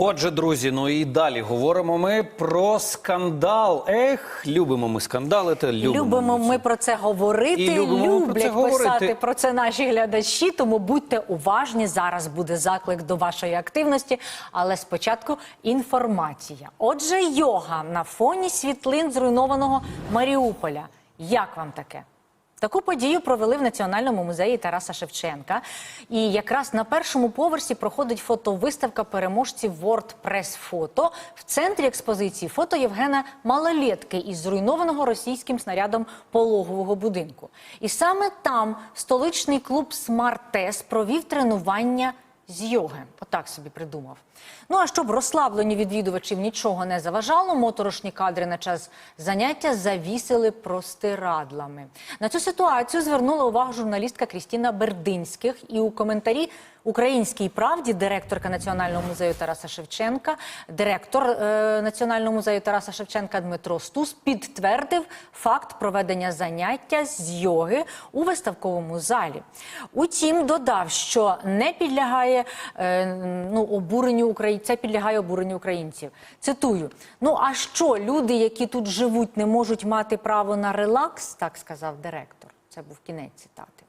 Отже, друзі, ну і далі говоримо ми про скандал. Ех, любимо ми скандалити, любимо, Любимо ми про це говорити. І любимо ми про люблять це говорити. писати про це наші глядачі. Тому будьте уважні. Зараз буде заклик до вашої активності. Але спочатку інформація. Отже, йога на фоні світлин зруйнованого Маріуполя. Як вам таке? Таку подію провели в Національному музеї Тараса Шевченка. І якраз на першому поверсі проходить фотовиставка переможців World Press Photo. В центрі експозиції фото Євгена Малолетки із зруйнованого російським снарядом пологового будинку. І саме там столичний клуб Смартес провів тренування з йоги. Отак собі придумав. Ну а щоб розслаблені відвідувачів нічого не заважало, моторошні кадри на час заняття завісили простирадлами. На цю ситуацію звернула увагу журналістка Крістіна Бердинських. І у коментарі Українській правді директорка Національного музею Тараса Шевченка, директор е, Національного музею Тараса Шевченка Дмитро Стус підтвердив факт проведення заняття з йоги у виставковому залі. Утім, додав, що не підлягає е, ну, обуренню українців. Це підлягає обуренню українців. Цитую: ну а що люди, які тут живуть, не можуть мати право на релакс, так сказав директор. Це був кінець цитати.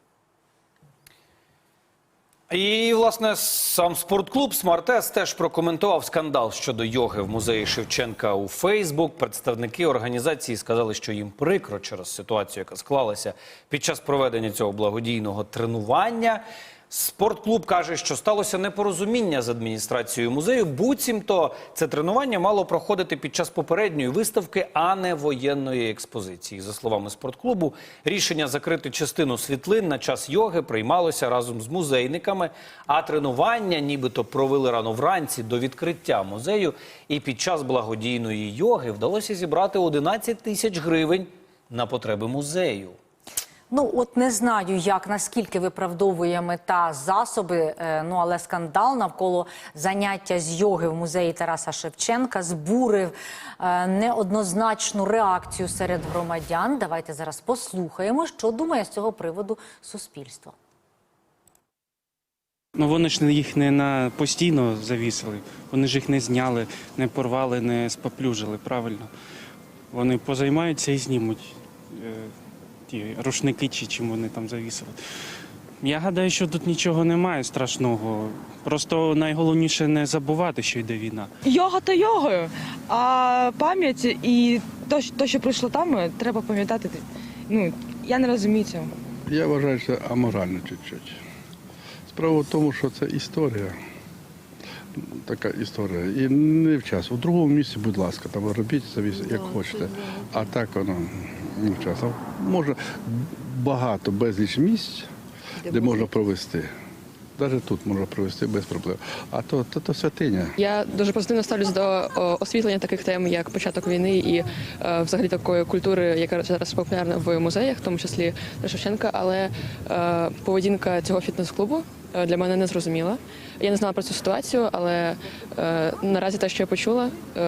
І, власне, сам спортклуб «Смартес» теж прокоментував скандал щодо йоги в музеї Шевченка у Фейсбук. Представники організації сказали, що їм прикро через ситуацію, яка склалася під час проведення цього благодійного тренування. Спортклуб каже, що сталося непорозуміння з адміністрацією музею. Буцімто це тренування мало проходити під час попередньої виставки, а не воєнної експозиції. За словами спортклубу, рішення закрити частину світлин на час йоги приймалося разом з музейниками. А тренування, нібито провели рано вранці до відкриття музею. І під час благодійної йоги вдалося зібрати 11 тисяч гривень на потреби музею. Ну от не знаю, як наскільки виправдовує мета засоби. е, Ну але скандал навколо заняття з йоги в музеї Тараса Шевченка збурив е, неоднозначну реакцію серед громадян. Давайте зараз послухаємо, що думає з цього приводу суспільство. Ну вони ж їх не на постійно завісили. Вони ж їх не зняли, не порвали, не споплюжили. Правильно. Вони позаймаються і знімуть е, ті рушники чи чим вони там завісили. Я гадаю, що тут нічого немає страшного. Просто найголовніше не забувати, що йде війна. Йога то йогою, а пам'ять і то, що- прийшло там, треба пам'ятати. Ну, я не розумію цього. Я вважаю, що аморально чуть-чуть. Справа в тому, що це історія. Така історія. І не в час. У другому місці, будь ласка, там робіть собі як хочете. А так воно не в час. А Може багато безліч місць, де можна провести. Навіть тут можна провести без проблем. А то, то, то святиня. Я дуже позитивно ставлюсь до о, освітлення таких тем, як початок війни і е, взагалі такої культури, яка зараз популярна в музеях, в тому числі Шевченка. Але е, поведінка цього фітнес-клубу для мене не зрозуміла. Я не знала про цю ситуацію, але е, наразі те, що я почула. Е,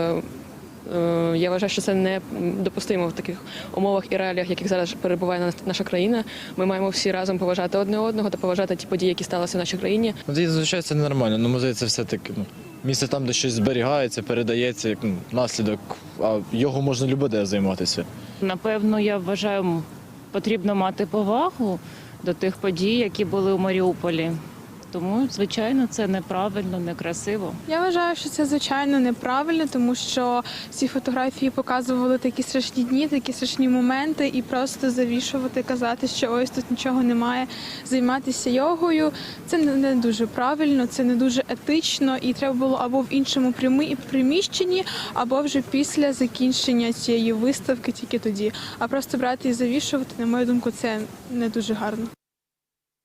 е, я вважаю, що це не допустимо в таких умовах і реаліях, в яких зараз перебуває на- наша країна. Ми маємо всі разом поважати одне одного та поважати ті події, які сталися в нашій країні. Ну, звичайно, це ненормально. Ну, музей це все-таки ну, місце там, де щось зберігається, передається як ну, наслідок, а його можна любе займатися. Напевно, я вважаю, потрібно мати повагу до тих подій, які були у Маріуполі. Тому, звичайно, це неправильно, некрасиво. Я вважаю, що це звичайно неправильно, тому що ці фотографії показували такі страшні дні, такі страшні моменти, і просто завішувати, казати, що ось тут нічого немає, займатися йогою. Це не дуже правильно, це не дуже етично, і треба було або в іншому приміщенні, або вже після закінчення цієї виставки, тільки тоді. А просто брати і завішувати, на мою думку, це не дуже гарно.